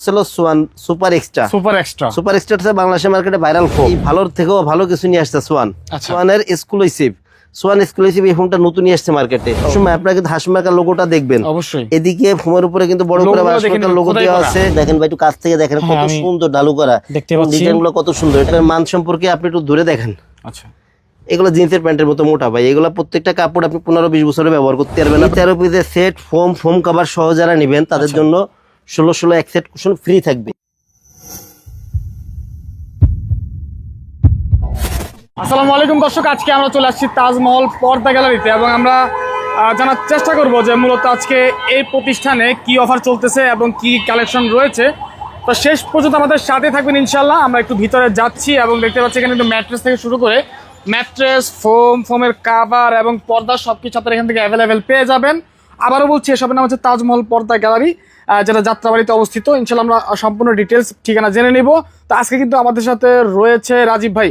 ছিল Swan super extra. Super extra. Super extra হচ্ছে বাংলাদেশের মার্কেটে ভাইরাল ফোন। এই ভালোর থেকেও ভালো কিছু নিয়ে আসছে সোয়ান। সোয়ানের এক্সক্লুসিভ সোয়ান এক্সক্লুসিভ এই ফোনটা নতুন নিয়ে আসছে মার্কেটে। সময় আপনারা কিন্তু হাসমার্কার লোগোটা দেখবেন। অবশ্যই। এদিকে ফোমের উপরে কিন্তু বড় করে হাসমার্কার লোগো দেওয়া আছে। দেখেন ভাই একটু কাছ থেকে দেখেন হ্যাঁ, কত সুন্দর ডালু করা। দেখতে ডিজাইনগুলো কত সুন্দর। এটার মান সম্পর্কে আপনি একটু দূরে দেখেন। আচ্ছা। এগুলো জিন্সের প্যান্টের মতো মোটা ভাই। এগুলো প্রত্যেকটা কাপড় আপনি পনেরো বিশ বছরে ব্যবহার করতে পারবেন তেরো পিসের সেট ফোম ফোম কভার সহ যারা নেবেন তাদের আচ্ছা। জন্য ষোলো ষোলো এক সেট কুশন ফ্রি থাকবে। আসসালামু আলাইকুম দর্শক, আজকে আমরা চলে আসছি তাজমহল পর্দা গ্যালারিতে এবং আমরা জানার চেষ্টা করব যে মূলত আজকে এই প্রতিষ্ঠানে কি অফার চলতেছে এবং কি কালেকশন রয়েছে। তো শেষ পর্যন্ত আমাদের সাথে থাকবেন ইনশাল্লাহ আমরা একটু ভিতরে যাচ্ছি এবং দেখতে পাচ্ছি এখানে কিন্তু ম্যাট্রেস থেকে শুরু করে ম্যাট্রেস ফোম ফোমের কাভার এবং পর্দা সব কিছু আপনারা এখান থেকে অ্যাভেলেবেল পেয়ে যাবেন। আবারও বলছি এসবের নাম হচ্ছে তাজমহল পর্দা গ্যালারি যেটা যাত্রাবাড়িতে অবস্থিত। ইনশাল্লাহ আমরা সম্পূর্ণ ডিটেলস ঠিকানা জেনে নিব। তো আজকে কিন্তু আমাদের সাথে রয়েছে রাজীব ভাই।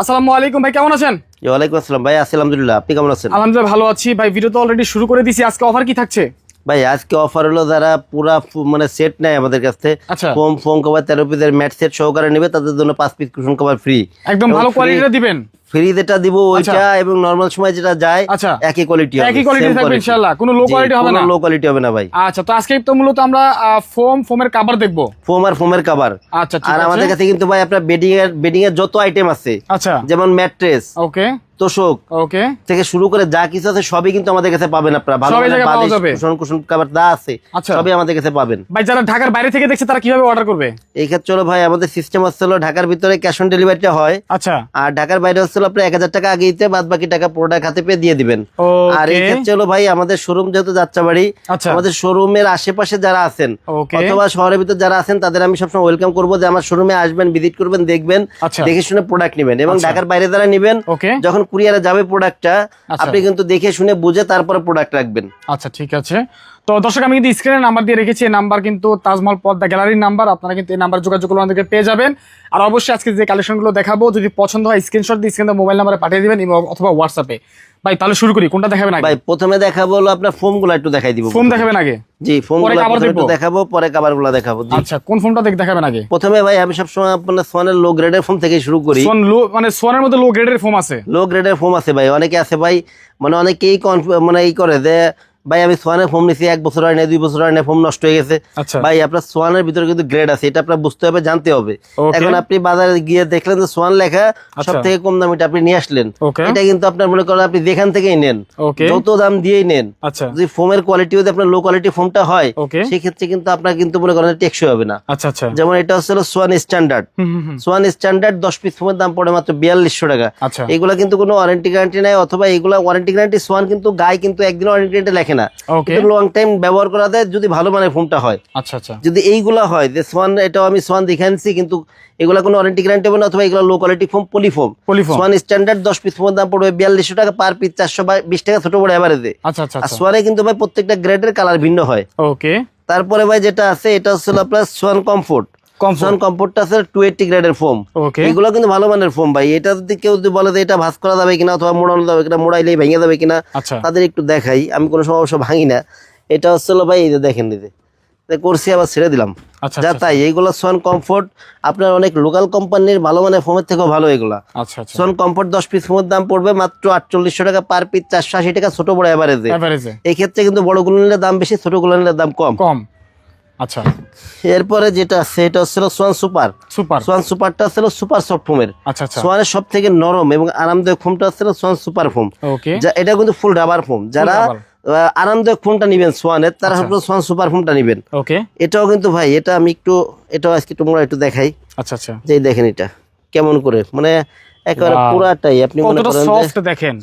আসসালামু আলাইকুম ভাই কেমন আছেন? ওয়ালাইকুম আসসালাম ভাই আছি আলহামদুলিল্লাহ আপনি কেমন আছেন? আলহামদুলিল্লাহ ভালো আছি। ভাই ভিডিও তো অলরেডি শুরু করে দিছি। আজকে অফার কি থাকছে? ভাই আজকে অফার হলো যারা পুরা মানে সেট নেয় আমাদের কাছ থেকে আচ্ছা। ফোম ফোম কভার তেরো পিসের ম্যাট সেট সহকারে নেবে তাদের জন্য পাঁচ পিস কুশন কভার ফ্রি একদম ভালো কোয়ালিটিটা দিবেন। ফ্রি যেটা দিব আচ্ছা। ওইটা এবং নর্মাল সময় যেটা যায় আচ্ছা। একই কোয়ালিটি একই কোয়ালিটি থাকবে ইনশাআল্লাহ, কোনো লো কোয়ালিটি হবে না? লো কোয়ালিটি হবে না ভাই। আচ্ছা তো আজকে তো মূলত আমরা ফোম ফোমের কভার দেখব। ফোম আর ফোমের কভার আচ্ছা আর আমাদের কাছে কিন্তু ভাই আপনার বেডিং এর বেডিং এর যত আইটেম আছে আচ্ছা। যেমন ম্যাট্রেস ওকে তোষক ওকে থেকে শুরু করে যা কিছু আছে সবই কিন্তু আমাদের কাছে পাবেন আপনারা। ভালো কুশন কুশন যা আছে আচ্ছা। সবই আমাদের কাছে পাবেন। ভাই যারা ঢাকার বাইরে থেকে দেখছে তারা কীভাবে অর্ডার করবে? এই ক্ষেত্রে হলো ভাই আমাদের সিস্টেম হচ্ছে হলো ঢাকার ভিতরে ক্যাশ অন ডেলিভারিটা হয়। আচ্ছা। আর ঢাকার বাইরে হচ্ছে আপনি এক হাজার টাকা আগে দিতে বাদ বাকি টাকা প্রোডাক্ট হাতে পেয়ে দিয়ে দিবেন। আর এই ক্ষেত্রে হলো ভাই আমাদের শোরুম যেহেতু যাত্রাবাড়ি আচ্ছা। আমাদের শোরুমের আশেপাশে যারা আছেন অথবা শহরের ভিতর যারা আছেন তাদের আমি সবসময় ওয়েলকাম করব যে আমার শোরুমে আসবেন ভিজিট করবেন দেখবেন আচ্ছা। দেখে শুনে প্রোডাক্ট নেবেন। এবং। ঢাকার বাইরে যারা নেবেন যখন কুরিয়ারে যাবে প্রোডাক্টটা আচ্ছা। আপনি কিন্তু দেখে শুনে বুঝে তারপরে প্রোডাক্ট রাখবেন। আচ্ছা ঠিক আছে। তো দর্শক আমি কিন্তু স্ক্রিনে নাম্বার দিয়ে রেখেছি এই নাম্বার কিন্তু তাজমহল পদ্মা গ্যালারির নাম্বার আপনারা কিন্তু এই নাম্বার যোগাযোগ করলে আমাদেরকে পেয়ে যাবেন। আর অবশ্যই আজকে যে কালেকশনগুলো দেখাবো যদি পছন্দ হয় স্ক্রিনশট দিয়ে স্ক্রিনে মোবাইল নাম্বারে পাঠিয়ে দেবেন এবং অথবা হোয়াটসঅ্যাপে ভাই তাহলে শুরু করি। কোনটা দেখাবেন আগে? ভাই প্রথমে দেখাবো হলো আপনার ফোমগুলো একটু দেখাই দিব ফোম দেখাবেন আগে? জি ফোমগুলো প্রথমে একটু দেখাবো? পরে কভারগুলো গুলো দেখাবো জি। আচ্ছা কোন ফোমটা দেখ দেখাবেন আগে? প্রথমে ভাই আমি সব সময় আপনার সোয়ানের লো গ্রেডের ফোম থেকে শুরু করি। সোন লো মানে সোনের মধ্যে লো গ্রেডের ফোম আছে? লো গ্রেডের ফোম আছে ভাই অনেকে আছে ভাই মানে অনেকেই মানে এই করে যে ভাই আমি সোয়ানের ফোম নিছি এক বছর হয় না দুই বছর হয় না ফোম নষ্ট হয়ে গেছে। আচ্ছা। ভাই আপনার সোয়ানের ভিতরে কিন্তু গ্রেড আছে এটা আপনার বুঝতে হবে জানতে হবে। এখন আপনি বাজারে গিয়ে দেখলেন যে সোয়ান লেখা সব আচ্ছা। থেকে কম দাম এটা আপনি নিয়ে আসলেন। এটা কিন্তু আপনার মনে করেন আপনি যেখান থেকেই নেন যত দাম দিয়েই নেন। যদি ফোমের কোয়ালিটি যদি আপনার লো কোয়ালিটি ফোমটা হয় সেক্ষেত্রে কিন্তু আপনার কিন্তু মনে করেন টেকসই হবে না। আচ্ছা আচ্ছা। যেমন এটা হচ্ছে সোয়ান স্ট্যান্ডার্ড। সোয়ান স্ট্যান্ডার্ড দশ পিস ফোমের দাম পড়ে মাত্র বিয়াল্লিশশো টাকা। এগুলা কিন্তু কোনো ওয়ারেন্টি গ্যারান্টি নাই অথবা এগুলা ওয়ারেন্টি গ্যারান্টি সোয়ান কিন্তু গায়ে কিন্তু একদিন ওয়ারেন্টি গ্যারান্টি লেখে না। ওকে লং টাইম ব্যবহার করা দেয় যদি ভালো মানের ফোনটা হয়। আচ্ছা আচ্ছা। যদি এইগুলা হয় যে সোয়ান এটাও আমি সোয়ান দেখে আনছি কিন্তু এগুলা কোনো ওয়ারেন্টি গ্যারান্টি হবে না অথবা এগুলো low quality foam polyfoam Swan standard দশ পিস ফোমের দাম পড়বে বিয়াল্লিশশো টাকা পার পিস চারশো বিশ টাকা ছোট বড় এভারেজে আচ্ছা আচ্ছা আর আচ্ছা। সোয়ানে কিন্তু ভাই প্রত্যেকটা গ্রেডের কালার ভিন্ন হয়। ওকে তারপরে ভাই যেটা আছে এটা হচ্ছে হলো আপনার সোয়ান কমফোর্ট কমফোর্টটা আছে গ্রেডের ফোম এগুলো কিন্তু ভালো মানের ফোম ভাই। এটা যদি কেউ যদি বলে যে এটা করা যাবে কিনা অথবা মোড়ানো যাবে কিনা মোড়াইলেই ভেঙে যাবে কিনা আচ্ছা। তাদের একটু দেখাই। আমি কোনো সময় অবশ্য ভাঙি না। এটা হচ্ছে ভাই এই যে দেখেন করছি আবার ছেড়ে দিলাম। আচ্ছা যা আচ্ছা তাই। এইগুলো সোয়ান কমফোর্ট আপনার অনেক লোকাল কোম্পানির ভালো মানের ফোমের থেকেও ভালো এগুলা। সোয়ান কমফোর্ট দশ পিস ফোমের দাম পড়বে মাত্র আটচল্লিশশো টাকা পার পিস চারশো আশি টাকা ছোট বড় এভারেজে এভারেজে এই ক্ষেত্রে কিন্তু বড়গুলো নিলে দাম বেশি ছোটগুলো নিলে দাম কম। কম। আচ্ছা। এরপরে যেটা আছে এটা হচ্ছে সোয়ান সুপার সুপার সোয়ান সুপারটা হচ্ছে সুপার সফট ফোমের আচ্ছা আচ্ছা। সোয়ানের সব থেকে নরম এবং আরামদায়ক ফোমটা হচ্ছে সোয়ান সুপার ফোম যা এটা কিন্তু ফুল রাবার ফোম যারা আরামদায়ক ফোনটা নিবেন সোয়ানের তারা আচ্ছা। আপনার সোয়ান সুপার ফোনটা নিবেন। ওকে এটাও কিন্তু ভাই এটা আমি একটু এটাও আজকে তোমরা একটু দেখাই। আচ্ছা আচ্ছা। যে দেখেন এটা কেমন করে মানে একেবারে পুরাটাই আপনি মনে করেন দেখেন।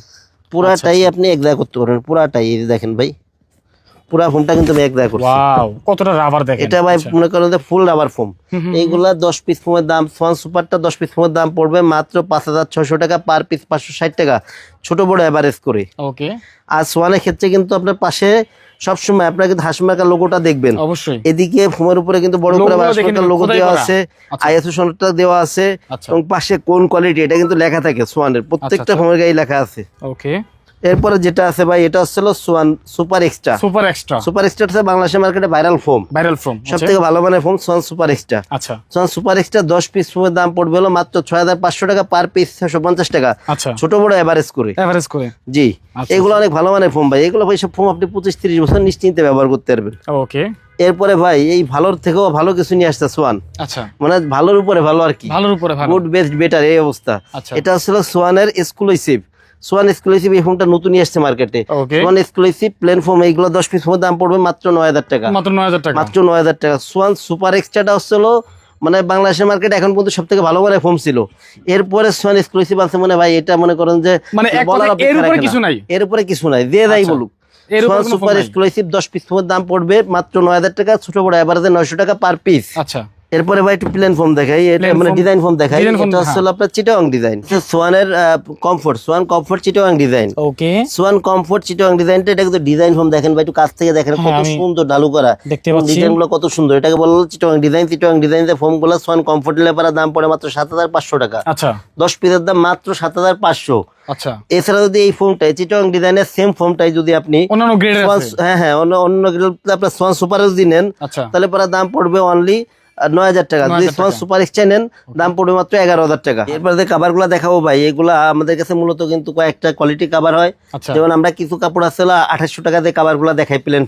পুরাটাই আপনি একদা করতে পারবেন পুরাটাই দেখেন ভাই। পুরা ফোনটা কিন্তু আমি করছি। ওয়াও কতটা রাবার দেখেন। এটা ভাই আচ্ছা। মনে করেন যে ফুল রাবার ফোম এইগুলা দশ পিস ফোমের দাম সোয়ান সুপারটা দশ পিস ফোমের দাম পড়বে মাত্র পাঁচ হাজার ছয়শো টাকা পার পিস পাঁচশো ষাট টাকা। ছোট বড় অ্যাভারেজ করে। ওকে আর সোয়ানের ক্ষেত্রে কিন্তু আপনার পাশে সবসময় আপনার কিন্তু হাসমার্কার লোগোটা দেখবেন। অবশ্যই। এদিকে ফোমের উপরে কিন্তু বড় করে হাসমার্কার লোগো দেওয়া। আছে আচ্ছা। আইএসও সনদটা দেওয়া আছে আচ্ছা। এবং পাশে কোন কোয়ালিটি এটা কিন্তু লেখা থাকে সোয়ানের। প্রত্যেকটা আচ্ছা। ফোমের গায়ে লেখা আছে। ওকে এরপরে যেটা আছে ভাই এটা হচ্ছে Swan super extra super extra super extra হচ্ছে বাংলাদেশের মার্কেটে ভাইরাল ফোম ভাইরাল ফোম সব থেকে ভালো মানের ফোম সোয়ান সুপার এক্সট্রা আচ্ছা। সোয়ান সুপার এক্সট্রা দশ পিস ফোমের দাম পড়বে হলো মাত্র ছয় হাজার পাঁচশো টাকা পার পিস ছশো পঞ্চাশ টাকা। আচ্ছা। ছোট বড় এভারেজ করে। এভারেজ করে। জি। আচ্ছা, এগুলো অনেক ভালো মানের ফোম ভাই। এগুলো ভাই সব ফোম আপনি পঁচিশ তিরিশ বছর নিশ্চিন্তে ব্যবহার করতে পারবেন। ওকে এরপরে ভাই এই ভালোর থেকেও ভালো কিছু নিয়ে আসছে সোয়ান আচ্ছা। মানে ভালোর উপরে ভালো আর কি। ভালোর উপরে ভালো। গুড বেস্ট বেটার এই অবস্থা। আচ্ছা। এটা হচ্ছিল সোয়ানের এক্সক্লুসিভ সোয়ান এক্সক্লুসিভ এই ফোনটা নতুন নিয়ে আসছে মার্কেটে সোয়ান এক্সক্লুসিভ প্লেন ফোম এইগুলো দশ পিস ফোমের দাম পড়বে মাত্র নয় হাজার টাকা। মাত্র নয় হাজার টাকা। মাত্র নয় হাজার টাকা। সোয়ান সুপার এক্সট্রাটা হচ্ছিল মানে বাংলাদেশের মার্কেটে এখন পর্যন্ত সব থেকে ভালো মানের ফোন ছিল। এরপরে সোয়ান এক্সক্লুসিভ আছে মানে ভাই এটা মনে করেন যে মানে এর উপরে কিছু। নাই। এর উপরে কিছু নাই যে যাই আচ্ছা। বলুক। সোয়ান সুপার ফোন এক্সক্লুসিভ দশ পিস ফোমের দাম পড়বে মাত্র নয় হাজার টাকা ছোট বড় এভারেজে নয়শো টাকা পার পিস আচ্ছা। এরপরে ভাই একটু প্লেন ফর্ম দেখাই এটা মানে ডিজাইন ফোম দেখাই এটা হচ্ছে আপনার Chittagong design সোয়ানের comfort Swan comfort Chittagong design okay Swan comfort Chittagong ডিজাইনটা এটা কিন্তু ডিজাইন ফর্ম দেখেন ভাই একটু কাছ থেকে দেখেন হ্যাঁ, কত সুন্দর ঢালু করা দেখতে পাচ্ছি। ডিজাইনগুলো কত সুন্দর। এটাকে বলা হলো চিটাং ডিজাইন চিটাং ডিজাইন যে ফোমগুলো সোয়ান কমফোর্ট লেপার দাম পড়ে মাত্র সাত হাজার পাঁচশো টাকা। আচ্ছা। দশ পিসের দাম মাত্র সাত হাজার পাঁচশো। আচ্ছা। এছাড়া যদি এই ফোমটাই চিটাং ডিজাইনের সেম ফর্মটাই যদি আপনি অন্যান্য গ্রেডের আছে। হ্যাঁ হ্যাঁ অন্য অন্য গ্রেড আপনার সোয়ান সুপার যদি নেন আচ্ছা। তাহলে পরে দাম পড়বে অনলি নয় হাজার টাকা। যদি 9,000 সুপার এক্সচেঞ্জ নেন দাম পড়বে মাত্র এগারো হাজার টাকা। এরপরে যে কাবারগুলা দেখাবো ভাই এগুলা আমাদের কাছে মূলত কিন্তু কয়েকটা কোয়ালিটি কাবার হয়। আচ্ছা। যেমন আমরা কিছু কাপড় আছে আঠাশশো টাকা দিয়ে কাবারগুলা দেখাই প্লেন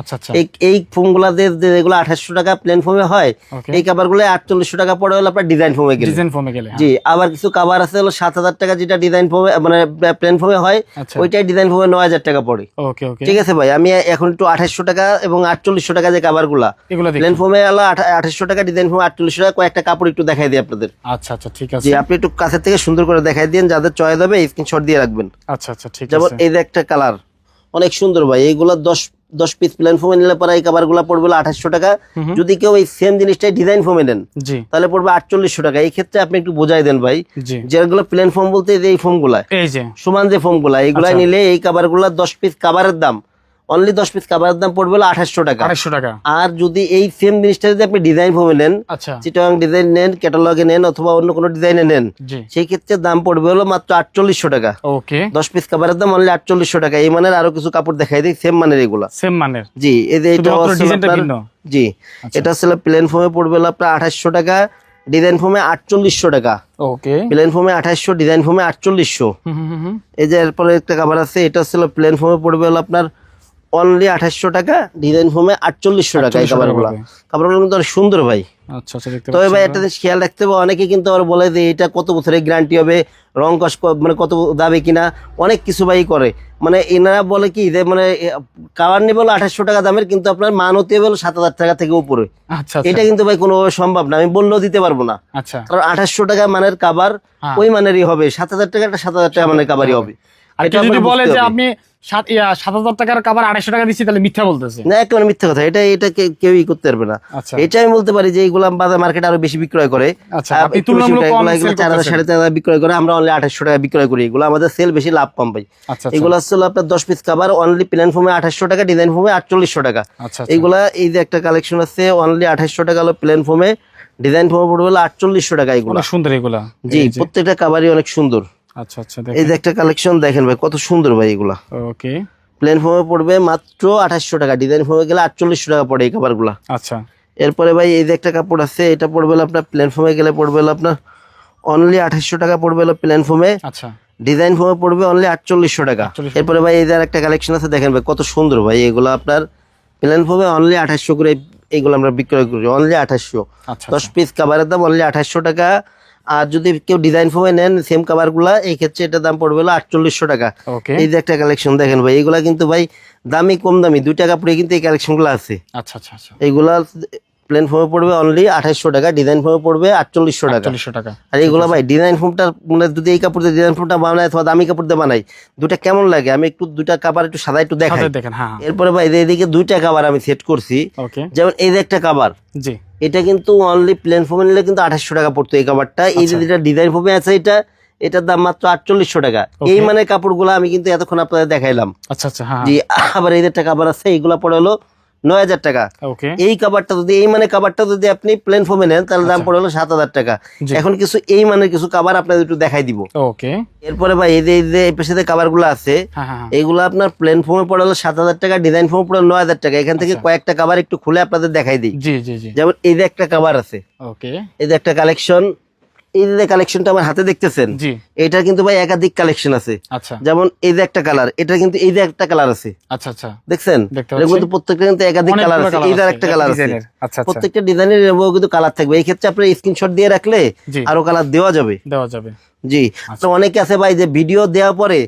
আচ্ছা আচ্ছা। এই ফোমগুলা যেগুলো আঠাশশো টাকা প্লেন ফোমে হয় এই কাবারগুলো আটচল্লিশশো টাকা পড়ে হলো আপনার ডিজাইন ফোমে গেলে। ডিজাইন ফর্মে গেলে হ্যাঁ। জি আবার কিছু কাবার আছে হলো সাত হাজার টাকা যেটা ডিজাইন ফোমে মানে প্লেন ফোমে হয় আচ্ছা। ওইটাই ডিজাইন ফোমে নয় হাজার টাকা পড়ে। ওকে ওকে। ঠিক আছে ভাই আমি এখন একটু আঠাশশো টাকা এবং আটচল্লিশশো টাকা যে কাবারগুলা প্লেন ফোমে হলো আঠাশশো টাকা ডিজাইন ফোমে আটচল্লিশশো টাকা কয়েকটা কাপড় একটু দেখাই দিই আপনাদের। আচ্ছা আচ্ছা ঠিক আছে। আপনি একটু কাছের থেকে সুন্দর করে দেখাই দিন যাদের চয়েস হবে স্ক্রিনশট দিয়ে রাখবেন। আচ্ছা আচ্ছা ঠিক যেমন এই যে একটা কালার অনেক সুন্দর ভাই। এইগুলো দশ দশ পিস প্লেন ফোমে নিলে পরে এই কাবারগুলা পড়বে আঠাশশো টাকা। যদি কেউ এই সেম জিনিসটাই ডিজাইন ফোমে নেন তাহলে পড়বে আটচল্লিশশো টাকা। এই ক্ষেত্রে আপনি একটু বোঝাই দেন ভাই যেগুলো প্লেন ফোম বলতে এই ফোমগুলা সমান যে ফোমগুলা এইগুলা আচ্ছা। নিলে এই কাবারগুলা দশ পিস কাবারের দাম। অনলি দশ পিস কাবারের দাম পড়বে হলো আঠাশশো টাকা। টাকা। আর যদি এই সেম জিনিসটা যদি আপনি ডিজাইন ফোমে নেন আচ্ছা। চিটাং ডিজাইন নেন ক্যাটালগে নেন অথবা অন্য কোনো ডিজাইনে নেন সেই ক্ষেত্রে দাম পড়বে হলো মাত্র আটচল্লিশশো টাকা। ওকে দশ পিস কাপড়ের দাম অনলি আটচল্লিশশো টাকা। এই মানের আরও কিছু কাপড় দেখাই দিই সেম মানের এগুলা। সেম মানের? জি এই যে এটা জি। আচ্ছা। এটা হচ্ছে প্লেন ফোমে পড়বে হলো আপনার আঠাশশো টাকা ডিজাইন ফোমে আটচল্লিশশো টাকা। ওকে প্লেন আঠাশশো ডিজাইন ফোমে আটচল্লিশশো। এই যে এরপরে একটা কাবার আছে এটা হচ্ছে প্লেন ফোমে পড়বে হলো আপনার অনলি আঠাশশো টাকা ডিজাইন ফোমে আটচল্লিশশো টাকা এই 4800 কাবারগুলো। টাকা কাবারগুলো কিন্তু অনেক সুন্দর ভাই। আচ্ছা আচ্ছা তবে ভাই একটা জিনিস খেয়াল রাখতে হবে অনেকে কিন্তু আবার বলে যে এটা কত বছরের গ্যারান্টি হবে রং কস ক- মানে কত দাবে কিনা অনেক কিছু ভাই করে। মানে এনারা বলে কি যে মানে কাবার নেবে হলো আঠাশশো টাকা দামের কিন্তু আপনার মান হতে সাত হাজার টাকা থেকে উপরে। আচ্ছা এটা কিন্তু ভাই কোনোভাবে সম্ভব না আমি বললেও দিতে পারব না। কারণ আঠাশশো টাকা মানের কাবার হ্যাঁ। ওই মানেরই হবে সাত হাজার টাকা একটা সাত হাজার টাকা মানের কাবারই হবে। আর যদি বলে যে। আপনি সাত সাত হাজার টাকার কাবার আড়াইশো টাকা দিচ্ছি তাহলে মিথ্যা বলতেছে। না একেবারে মিথ্যা কথা। এটা এটা কেউই করতে পারবে না। আচ্ছা। এটা আমি বলতে পারি যে বাজার মার্কেট আরও বেশি বিক্রয় করে। আচ্ছা চার হাজার সাড়ে চার হাজার বিক্রয় করে আমরা অনলি আঠাশশো টাকা বিক্রয় করি। এগুলো আমাদের সেল বেশি লাভ কম পাই আচ্ছা এগুলো হচ্ছে আপনার দশ পিস কাবার অনলি প্ল্যান ফোমে আঠাশশো টাকা ডিজাইন আটচল্লিশশো টাকা। এইগুলা এই যে একটা কালেকশন আছে অনলি আঠাশশো টাকা হলো প্ল্যান ডিজাইন পড়বে হলো আটচল্লিশশো টাকা এগুলো। সুন্দর এগুলা। জি প্রত্যেকটা কাবারই অনেক সুন্দর। আচ্ছা আচ্ছা এই যে একটা কালেকশন দেখেন ভাই কত সুন্দর ভাই এগুলা। ওকে। প্লেন ফোমে পড়বে মাত্র আঠাশশো টাকা ডিজাইন ফোমে গেলে আটচল্লিশশো টাকা পড়ে এই কাবারগুলা আচ্ছা। এরপরে ভাই এই যে একটা কাপড় আছে এটা পড়বে আপনার প্লেন ফোমে গেলে পড়বে আপনার অনলি আঠাশশো টাকা পড়বে প্লেন ফোমে আচ্ছা। ডিজাইন ফোমে পড়বে অনলি আটচল্লিশশো টাকা। এরপরে ভাই এই যে একটা কালেকশন আছে দেখেন ভাই কত সুন্দর ভাই এগুলো আপনার প্লেন ফোমে অনলি আঠাশশো করে এইগুলো আমরা বিক্রয় করি অনলি আঠাশশো আচ্ছা দশ পিস কাভারের দাম অনলি আঠাশশো টাকা আর যদি কেউ ডিজাইন ফোমে নেন সেম কাভারগুলা এই ক্ষেত্রে এটা দাম পড়বে হলো আটচল্লিশশো টাকা। এই যে একটা কালেকশন দেখেন ভাই এগুলা কিন্তু ভাই দামি কম দামি দুই টাকা পরে কিন্তু এই কালেকশনগুলো আছে। আচ্ছা আচ্ছা আচ্ছা। এইগুলা প্লেন ফোমে পড়বে অনলি আঠাশশো টাকা ডিজাইন ফোমে পড়বে আটচল্লিশশো টাকা। টাকা। আর এইগুলো ভাই ডিজাইন ফোমটা মানে যদি এই কাপড় দিয়ে ডিজাইন ফোমটা বানায় অথবা দামি কাপড় দিয়ে বানাই দুটা কেমন লাগে? আমি একটু দুটা কাবার একটু সাদা একটু দেখাই। দেখেন হ্যাঁ। এরপরে ভাই এদিকে দুইটা কাবার আমি সেট করছি। যেমন এই যে একটা কাবার জি। এটা কিন্তু অনলি প্লেন ফোমে নিলে কিন্তু আঠাশশো টাকা পড়তো এই কাবারটা এই যে আচ্ছা। যেটা ডিজাইন ফোমে আছে এটা এটার দাম মাত্র আটচল্লিশশো টাকা। এই মানে কাপড়গুলো আমি কিন্তু এতক্ষণ আপনাদের দেখাইলাম। আচ্ছা আচ্ছা হ্যাঁ। জি আবার এই যে একটা কাবার আছে এইগুলা পড়ে হলো নয় হাজার টাকা। এই কাবারটা যদি এই মানে কাবারটা যদি আপনি প্লেন ফোমে নেন তাহলে দাম পড়ে হলো সাত হাজার টাকা। এখন কিছু এই মানের কিছু কাবার আপনাদের একটু দেখাই দিব। ওকে এরপরে ভাই এই যে এই যে এই পাশে যে কাবারগুলো আছে হ্যাঁ হ্যাঁ হ্যাঁ। এইগুলো আপনার প্লেন ফোমে পড়ে হলো সাত হাজার টাকা ডিজাইন ফোমে পড়ে নয় হাজার টাকা। এখান থেকে আচ্ছা। কয়েকটা কাবার একটু খুলে আপনাদের দেখাই দিই। যেমন এই যে একটা কাবার আছে। ওকে এই যে একটা কালেকশন এই যে কালেকশনটা আমার হাতে দেখতেছেন এটা কিন্তু ভাই একাধিক কালেকশন আছে। আচ্ছা। যেমন এই যে একটা কালার এটা কিন্তু এই যে একটা কালার আছে। আচ্ছা আচ্ছা। দেখছেন। মধ্যে প্রত্যেকটা কিন্তু একাধিক কালার আছে। এই যে একটা কালার আছে। প্রত্যেকটা ডিজাইনের কিন্তু কালার থাকবে। এই ক্ষেত্রে আপনি স্ক্রিনশট দিয়ে রাখলে আরও কালার দেওয়া যাবে। দেওয়া যাবে। জি। তো অনেকে আছে ভাই যে ভিডিও দেওয়ার পরে।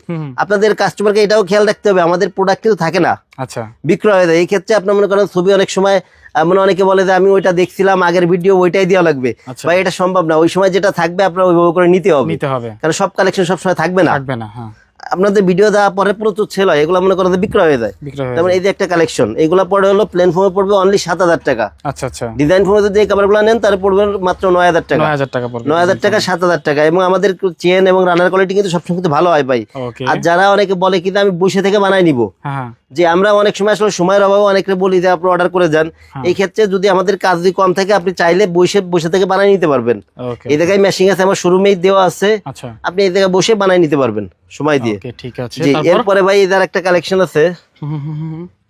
আপনাদের কাস্টমারকে এটাও খেয়াল রাখতে হবে। আমাদের প্রোডাক্ট কিন্তু থাকে না। আচ্ছা। বিক্রয় হয়ে যায় এই ক্ষেত্রে আপনার মনে করেন ছবি অনেক সময় মানে অনেকে বলে যে আমি ওইটা দেখছিলাম আগের ভিডিও ওইটাই দেওয়া লাগবে। আচ্ছা। ভাই এটা সম্ভব না। ওই সময় যেটা থাকবে আপনার ওইভাবে করে নিতে হবে। নিতে হবে। কারণ সব কালেকশন সবসময় থাকবে না। থাকবে না হ্যাঁ। আপনাদের ভিডিও দেওয়ার পরে প্রচুর সেল হয়। এগুলো মনে করেন বিক্রয় হয়ে যায়। যেমন এই যে একটা কালেকশন এগুলো পড়ে হলো প্লেন ফর্মে পড়বে অনলি সাত হাজার টাকা। আচ্ছা আচ্ছা। ডিজাইন ফর্মে যদি এই কাপড়গুলো নেন তাহলে পড়বে মাত্র নয় হাজার টাকা। নয় হাজার টাকা পড়বে। নয় হাজার টাকা সাত হাজার টাকা। এবং আমাদের চেন এবং রানার কোয়ালিটি কিন্তু সবসময় কিন্তু ভালো হয় ভাই। আর যারা অনেকে বলে কিন্তু আমি বসে থেকে বানাই নিব। হ্যাঁ হ্যাঁ। যে আমরা অনেক সময় আসলে সময়ের অভাবে অনেকে বলি যে আপনি অর্ডার করে যান হ্যাঁ। এই ক্ষেত্রে যদি আমাদের কাজ যদি কম থাকে আপনি চাইলে বসে বসে থেকে বানাই নিতে পারবেন। এই জায়গায় মেশিন আছে আমার শোরুমেই দেওয়া আছে। আচ্ছা। আপনি এই জায়গায় বসে বানাই নিতে পারবেন সময় দিয়ে। ঠিক আছে। এরপরে ভাই এদের একটা কালেকশন আছে।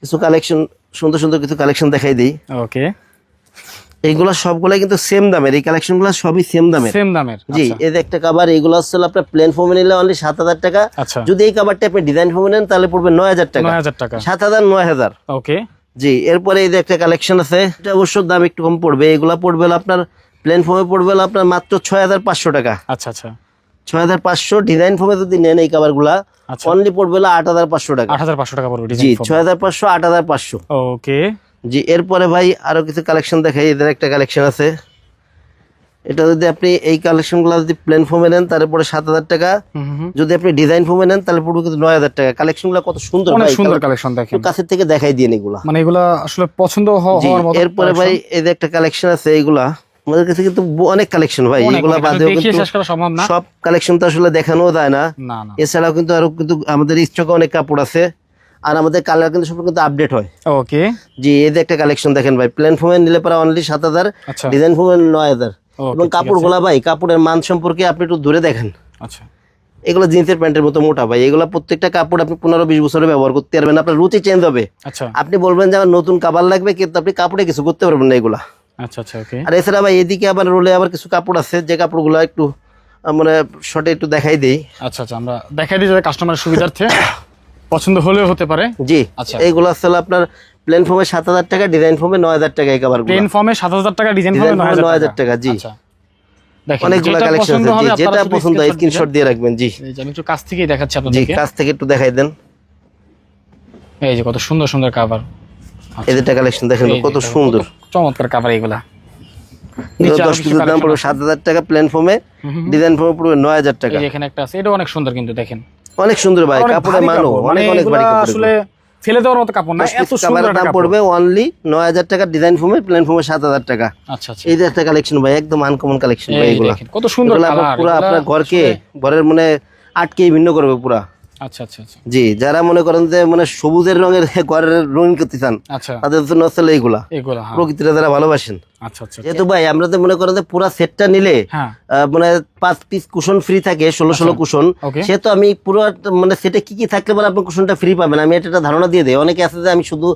কিছু কালেকশন সুন্দর সুন্দর কিছু কালেকশন দেখাই দিই। ওকে এইগুলো সবগুলাই কিন্তু সেম দামের। এই কালেকশনগুলো সবই সেম দামের। সেম দামের জি আচ্ছা, এই যে একটা কাবার এগুলো হচ্ছে আপনার প্লেন ফর্মে নিলে অনলি সাত হাজার টাকা। আচ্ছা। যদি এই কাবারটা আপনি ডিজাইন ফর্মে নেন তাহলে পড়বে নয় হাজার টাকা। নয় হাজার টাকা। সাত হাজার নয় হাজার। ওকে জি এরপরে এই যে একটা কালেকশন আছে এটা অবশ্য দাম একটু কম পড়বে। এগুলা পড়বে আপনার প্লেন ফর্মে পড়বে আপনার মাত্র ছয় হাজার পাঁচশো টাকা। আচ্ছা আচ্ছা। ছয় হাজার পাঁচশো ডিজাইন ফর্মে যদি নেন এই কাবারগুলা আচ্ছা। অনলি পড়বে হলো আট হাজার পাঁচশো টাকা। আট হাজার পাঁচশো টাকা পড়বে জি ডিজাইন ছয় হাজার পাঁচশো আট হাজার পাঁচশো। ওকে জি এরপরে ভাই আরও কিছু কালেকশন দেখাই এদের একটা কালেকশন আছে। এটা যদি আপনি এই কালেকশনগুলো যদি প্লেন ফোমে নেন তারপরে সাত হাজার টাকা। যদি আপনি ডিজাইন ফোমে নেন তাহলে পড়বে কিন্তু নয় হাজার টাকা। কালেকশনগুলো কত সুন্দর অনেক সুন্দর কালেকশন দেখেন। কাছের থেকে দেখাই দিয়ে এগুলা। মানে এগুলা আসলে পছন্দ হওয়ার মতো এরপরে ভাই এই যে একটা কালেকশন আছে এইগুলা আমাদের কাছে কিন্তু অনেক কালেকশন ভাই এগুলা। বাদেও কিন্তু সব কালেকশন তো আসলে দেখানো যায় না। এছাড়াও কিন্তু আরও কিন্তু আমাদের স্টকে অনেক কাপড় আছে। আর আমাদের কালার কিন্তু সব কিন্তু আপডেট হয়। ওকে জি এই যে একটা কালেকশন দেখেন ভাই। প্লেন ফোমে নিলে পরে অনলি সাত হাজার আচ্ছা। ডিজাইন ফোমে নয় হাজার। এবং কাপড়গুলা ভাই কাপড়ের মান সম্পর্কে আপনি একটু দূরে দেখেন। আচ্ছা। এগুলো জিন্সের প্যান্টের মতো মোটা ভাই। এগুলো প্রত্যেকটা কাপড় আপনি পনেরো বিশ বছরে ব্যবহার করতে পারবেন। আপনার রুচি চেঞ্জ হবে। আচ্ছা। আপনি বলবেন যে আমার নতুন কাবার লাগবে কিন্তু আপনি কাপড়ে কিছু করতে পারবেন না এগুলা। আচ্ছা আচ্ছা ওকে আর এছাড়া ভাই এদিকে আবার রোলে আবার কিছু কাপড় আছে যে কাপড়গুলো একটু মানে শর্টে একটু দেখাই দেই। আচ্ছা আচ্ছা আমরা দেখাই দিই যাতে কাস্টমারের সুবিধার্থে। পছন্দ হলেও হতে পারে। জি আচ্ছা। এইগুলো আসলে আপনার প্লেন ফোমে সাত হাজার টাকা ডিজাইন ফোমে নয় হাজার টাকা এই কাবার প্লেন ফর্মে সাত হাজার টাকা ডিজাইন ফর্মে নয় হাজার 9,000 টাকা, জি। আচ্ছা। দেখেন অনেকগুলো কালেকশন আছে জি যেটা পছন্দ হয় স্ক্রিনশট দিয়ে রাখবেন জি। এই যে আমি একটু কাছ থেকেই দেখাচ্ছি জি আপনাদেরকে। কাছ থেকে একটু দেখাই দেন। এই যে কত সুন্দর সুন্দর কাভার এদেরটা কালেকশন দেখেন কত সুন্দর। চমৎকার কাভার এগুলা এগুলো নিচে আরও দশ পিসের দাম পড়বে সাত হাজার টাকা হুম হুম। ডিজাইন ফর্মে পড়বে নয় হাজার টাকা। এখানে একটা আছে এটাও অনেক সুন্দর কিন্তু দেখেন। অনেক সুন্দর ভাই কাপড়, মানে অনেক অনেক ভারী কাপড় আসলে ফেলে দেওয়ার মতো কাপড় না এত সুন্দর দাম পড়বে অনলি নয় হাজার টাকা ডিজাইন ফোমে প্লেন ফোমে সাত হাজার টাকা। আচ্ছা আচ্ছা। এই যে একটা কালেকশন ভাই একদম আনকমন কালেকশন ভাই এগুলো। কত সুন্দর কালার পুরো আপনার ঘরকে ঘরের মানে আটকে ভিন্ন করবে পুরা। আচ্ছা আচ্ছা আচ্ছা। জি যারা মনে করেন যে মানে সবুজের রঙের ঘরের রঙিন করতে চান আচ্ছা। তাদের জন্য আসলে এইগুলা হ্যাঁ। প্রকৃতিটা যারা ভালোবাসেন। যেহেতু ভাই আমরা তো মনে করেন পুরা সেটটা নিলে হ্যাঁ। মানে পাঁচ পিস কুশন ফ্রি থাকে ষোলো ষোলো কুশন সেহেতু আমি পুরো মানে সেটে কি কি থাকলে আপনি কুশনটা ফ্রি পাবেন? আমি এটা ধারণা দিয়ে দিই। অনেকে আছে যে আমি শুধু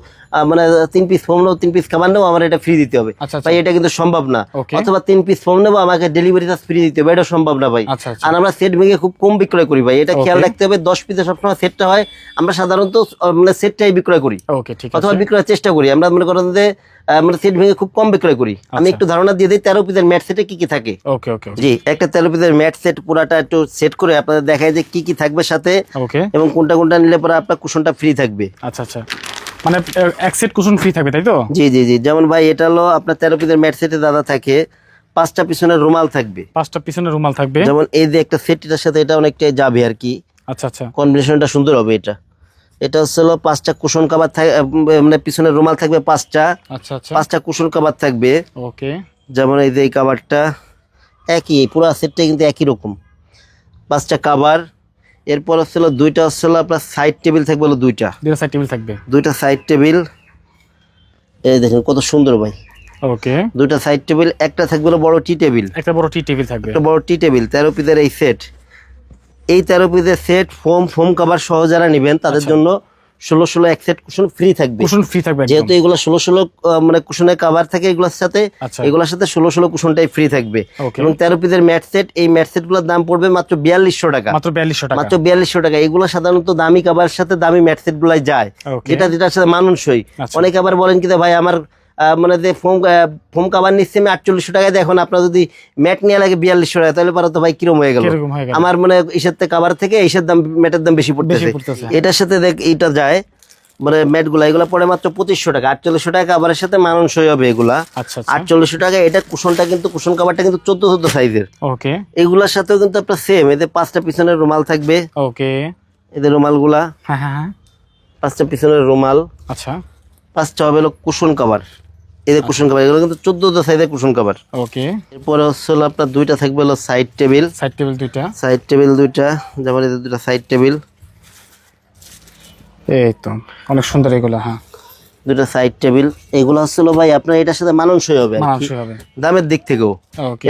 মানে তিন পিস ফোম নেব তিন পিস খাবার নেব আমার এটা ফ্রি দিতে হবে। আচ্ছা আচ্ছা। ভাই এটা কিন্তু সম্ভব না। অথবা তিন পিস ফোম নেব আমাকে ডেলিভারি চার্জ ফ্রি দিতে হবে। এটা সম্ভব না ভাই। আচ্ছা আচ্ছা। আর আমরা সেট ভেঙে খুব কম বিক্রয় করি ভাই। এটা খেয়াল রাখতে হবে দশ পিসে সবসময় সেটটা হয়। আমরা সাধারণত মানে সেটটাই বিক্রয় করি। অথবা বিক্রয়ের চেষ্টা করি। আমরা মনে করেন যে আমরা সেট ভেঙে খুব কম বিক্রয় করি। আমি আচ্ছা। একটু ধারণা দিয়ে দিই তেরো পিসের ম্যাট সেটে কি কি থাকে? ওকে ওকে জি একটা তেরো পিসের ম্যাট সেট পুরাটা একটু সেট করে আপনাদের দেখায় যে কি কি থাকবে সাথে ওকে এবং কোনটা কোনটা নিলে পরে আপনার কুশনটা ফ্রি থাকবে। আচ্ছা আচ্ছা। মানে এক সেট কুশন ফ্রি থাকবে তাই তো? জি জি জি। যেমন ভাই এটা হলো আপনার তেরো পিসের ম্যাট সেটে দাদা থাকে পাঁচটা পিছনে রুমাল থাকবে। পাঁচটা পিছনে রুমাল থাকবে। যেমন এই যে একটা সেট এটার সাথে এটা অনেকটা যাবে আর কি। আচ্ছা আচ্ছা। কম্বিনেশনটা সুন্দর হবে এটা। এটা হচ্ছে হলো পাঁচটা কুশন কাবার থাকে মানে পিছনে রুমাল থাকবে পাঁচটা। আচ্ছা আচ্ছা। পাঁচটা কুশন কাবার থাকবে। ওকে। যেমন এই যে এই কাবারটা একই পুরো সেটটা কিন্তু একই রকম। পাঁচটা কাবার। এরপর হচ্ছে হলো দুইটা হচ্ছে হলো আপনার সাইড টেবিল থাকবে হলো দুইটা। দুটো সাইড টেবিল থাকবে। দুইটা সাইড টেবিল এই দেখেন কত সুন্দর ভাই। ওকে। দুইটা সাইড টেবিল একটা থাকবে হলো বড় টি টেবিল একটা বড় টি টেবিল থাকবে। একটা বড় টি টেবিল তেরো পিসের এই সেট এই তেরো পিসের সেট ফোম ফোম কভার সহ যারা নেবেন তাদের আচ্ছা। জন্য ষোলো ষোলো এক সেট কুশন ফ্রি থাকবে। কুশন ফ্রি থাকবে যেহেতু এগুলো ষোলো ষোলো মানে কুশনের কাভার থাকে এগুলোর সাথে আচ্ছা। এগুলোর সাথে ষোলো ষোলো কুশনটাই ফ্রি থাকবে। এবং তেরো পিসের ম্যাট সেট এই ম্যাট সেটগুলোর দাম পড়বে মাত্র বিয়াল্লিশশো টাকা। মাত্র বিয়াল্লিশশো টাকা। মাত্র বিয়াল্লিশশো টাকা। এগুলো সাধারণত দামি কাবার সাথে দামি ম্যাট সেট গুলাই যায়। যেটা যেটার সাথে মানুষই আচ্ছা। অনেকে আবার বলেন কি যে ভাই আমার মানে যে ফোম ফোম কাবার নিচ্ছে আমি আটচল্লিশশো টাকায় দেখুন আপনার যদি ম্যাট নিয়ে লাগে বিয়াল্লিশশো টাকা তাহলে পারো তো ভাই কিরম হয়ে গেল? গেল? আমার মানে ইসের থেকে কাবার থেকে এইসের দাম ম্যাটের দাম বেশি পড়তেছে। এটার সাথে দেখ এইটা যায় মানে ম্যাটগুলা এগুলো পড়ে মাত্র পঁচিশশো টাকা আটচল্লিশশো টাকা কাবারের সাথে মানানসই হবে এগুলা। আচ্ছা আচ্ছা। আটচল্লিশশো টাকা এটা কুশনটা কিন্তু কুশন কাবারটা কিন্তু চোদ্দ চোদ্দ সাইজের। ওকে। এগুলার সাথেও কিন্তু আপনার সেম এদের পাঁচটা পিছনের রুমাল থাকবে। ওকে। এদের রুমালগুলা হ্যাঁ হ্যাঁ হ্যাঁ। পাঁচটা পিছনের রুমাল। আচ্ছা। পাঁচটা হবে হলো কুশন কাভার এদের কুশন কভার এগুলো কিন্তু চোদ্দ সাইজের কুশন কভার ওকে এরপরে হচ্ছে হলো আপনার দুইটা থাকবে হলো সাইড টেবিল সাইড টেবিল দুইটা। সাইড টেবিল দুইটা যেমন এদের দুইটা সাইড টেবিল এই তো অনেক সুন্দর এগুলো হ্যাঁ। দুইটা সাইড টেবিল এগুলো হচ্ছে ভাই আপনার এটার সাথে মানানসই হবে দামের দিক থেকেও।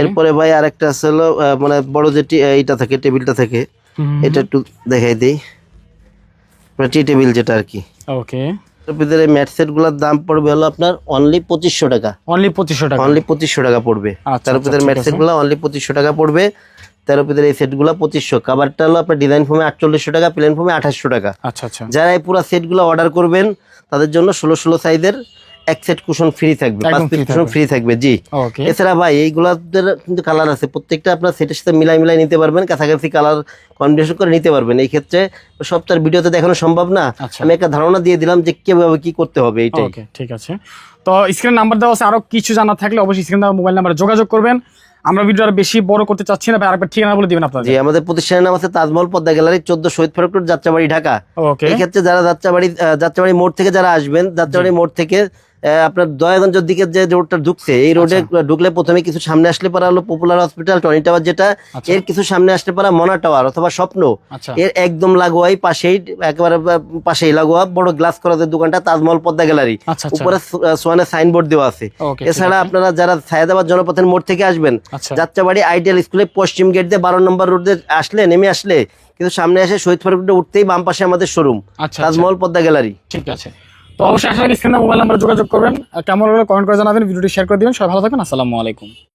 এরপরে ভাই আরেকটা হলো মানে বড় যে এইটা থাকে টেবিলটা থাকে এটা একটু দেখাই দিই। টি টেবিল যেটা আর কি। ওকে ভিতরে ম্যাট সেটগুলোর দাম পড়বে হলো আপনার অনলি পঁচিশশো টাকা। অনলি পঁচিশশো টাকা। অনলি পঁচিশশো টাকা পড়বে। তার ভিতরে আচ্ছা, ম্যাট সেটগুলো অনলি পঁচিশশো টাকা পড়বে। তেরো পিসের এই সেটগুলো পঁচিশশো। কাবারটা হলো আপনার ডিজাইন ফর্মে আটচল্লিশশো টাকা প্লেন ফর্মে আঠাশশো টাকা। আচ্ছা আচ্ছা। যারা এই পুরো সেটগুলো অর্ডার করবেন তাদের জন্য ষোলো ষোলো সাইজের এক সেট কুশন ফ্রি থাকবে একদম পাঁচ পিস কুশন ফ্রি থাকবে জি। এছাড়া ভাই এইগুলাদের কিন্তু কালার আছে। প্রত্যেকটা আপনার সেটের সাথে মিলাই মিলাই নিতে পারবেন কাছাকাছি কালার কম্বিনেশন করে নিতে পারবেন। এই ক্ষেত্রে সব তার ভিডিওতে দেখানো সম্ভব না। আচ্ছা। আমি একটা ধারণা দিয়ে দিলাম যে কীভাবে কি করতে হবে এইটাই ঠিক আছে। তো স্ক্রিন নাম্বার দেওয়া আছে আরও কিছু জানা থাকলে অবশ্যই স্ক্রিন দেওয়া মোবাইল নাম্বারে যোগাযোগ করবেন। আমরা ভিডিও আর বেশি বড় করতে চাচ্ছি না আরেকবার ঠিকানা বলে দিবেন আপনাদের। জি আমাদের প্রতিষ্ঠানের নাম আছে তাজমহল পদ্মা গ্যালারি চোদ্দ শহীদ ফারুক রোড যাত্রাবাড়ি ঢাকা। এই ক্ষেত্রে যারা যাত্রাবাড়ি যাত্রাবাড়ি মোড় থেকে যারা আসবেন যাত্রাবাড়ি মোড় থেকে আপনার দয়াগঞ্জের দিকে যে রোডটা ঢুকছে এই রোডে ঢুকলে প্রথমে কিছু সামনে আসলে পারা হলো পপুলার হসপিটাল টনি টাওয়ার যেটা আচ্ছা। এর কিছু সামনে আসলে পারা মনা টাওয়ার অথবা স্বপ্ন। আচ্ছা। এর একদম লাগোয়াই পাশেই একেবারে পাশেই লাগোয়া বড় গ্লাস করা যে দোকানটা তাজমহল পদ্মা গ্যালারি আচ্ছা আচ্ছা। উপরে সো- আহ, সোয়ানে সাইনবোর্ড দেওয়া আছে। এছাড়া আপনারা যারা সায়দাবাদ জনপথের মোড় থেকে আসবেন আচ্ছা। যাত্রাবাড়ি আইডিয়াল স্কুলের পশ্চিম গেট দিয়ে বারো নম্বর রোডে আসলে নেমে আসলে কিন্তু সামনে এসে শহীদ ফারুক উঠতেই বাম পাশে আমাদের শোরুম আচ্ছা আচ্ছা। তাজমহল পদ্মা গ্যালারি ঠিক আছে। তো অবশ্যই আশা করি স্ক্রিনে মোবাইল নাম্বার যোগাযোগ করবেন। কেমন হলে কমেন্ট করে জানাবেন, ভিডিওটি শেয়ার করে দিবেন। সবাই ভালো থাকবেন, আসসালামু আলাইকুম।